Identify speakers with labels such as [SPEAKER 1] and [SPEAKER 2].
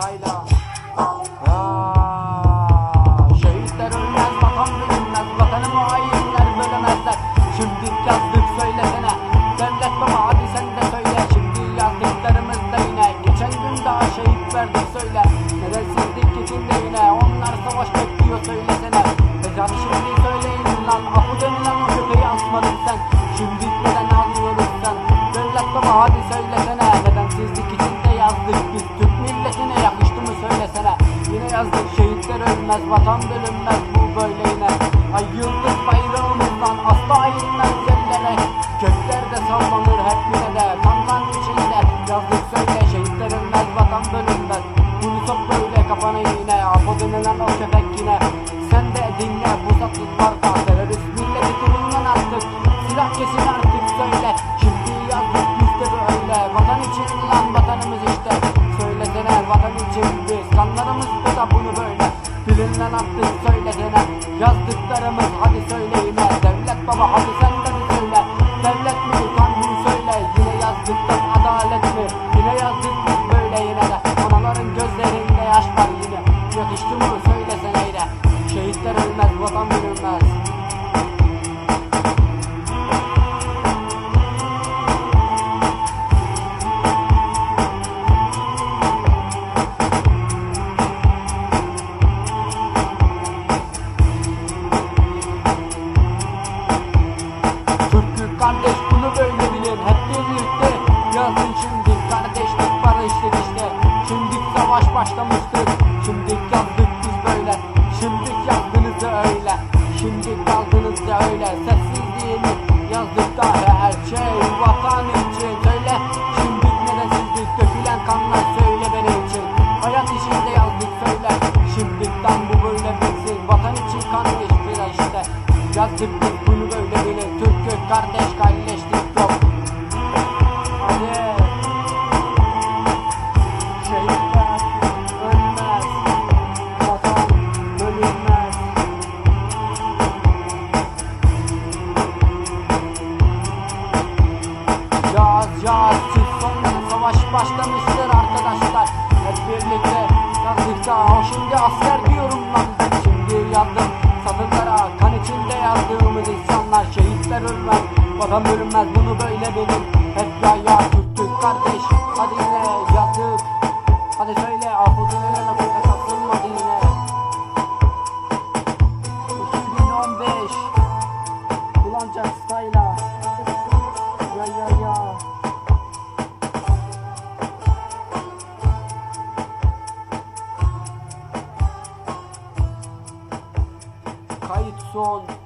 [SPEAKER 1] Hatay'la Aa, Şehitler ölmez vatan bölünmez Vatanımı hainler bölemezler. Şimdi yazdık söylesene Devlet baba hadi sen de söyle. Şimdi yazdıklarımızda yine Geçen gün daha şehit verdik söyle. Neresizlik içinde yine Onlar savaş bekliyor söylesene. Hocam şimdi söyleyin lan Ahu dön lan o köpeği asmadın sen. söylesene Yine yazdık şehitler ölmez vatan bölünmez bu böyle yine Ay yıldız bayrağımızdan asla eğilmez yerlere Göklerde sallanır hep yine de Kanlar içinde. Yazdık söyle şehitler ölmez vatan bölünmez. Bunu sok böyle kafana yine Apo denilen o köpek yine. Sen de dinle bu satsız varsa Terörist milleti durumdan artık Silah kesin artık söyle Dilinden attık söylesene Yazdıklarımız hadi söyle yine Devlet baba hadi sen başlamıştır Şimdi yazdık biz böyle Şimdi yazdınız da öyle. Şimdi kaldınız da öyle Sessizliğini yazdık da her şey Vatan için söyle Şimdi nedensizlik dökülen kanlar söyle benim için. Hayat içinde yazdık söyle Şimdiden bu böyle bitsin. Vatan için kan geçti işte. Yazdık biz bunu böyle bilin Türk'ü kardeş başlamıştır arkadaşlar. Hep birlikte yazdıkça o şimdi asker diyorum lan şimdi yazdım Satırlara kan içinde yazdığımız isyanlar Şehitler ölmez. Vatan bölünmez bunu böyle bilin Hep ya ya Türk kardeş. Hadi yine yazdık. Hadi söyle Apo'nun lafıyla kasılmadı yine Son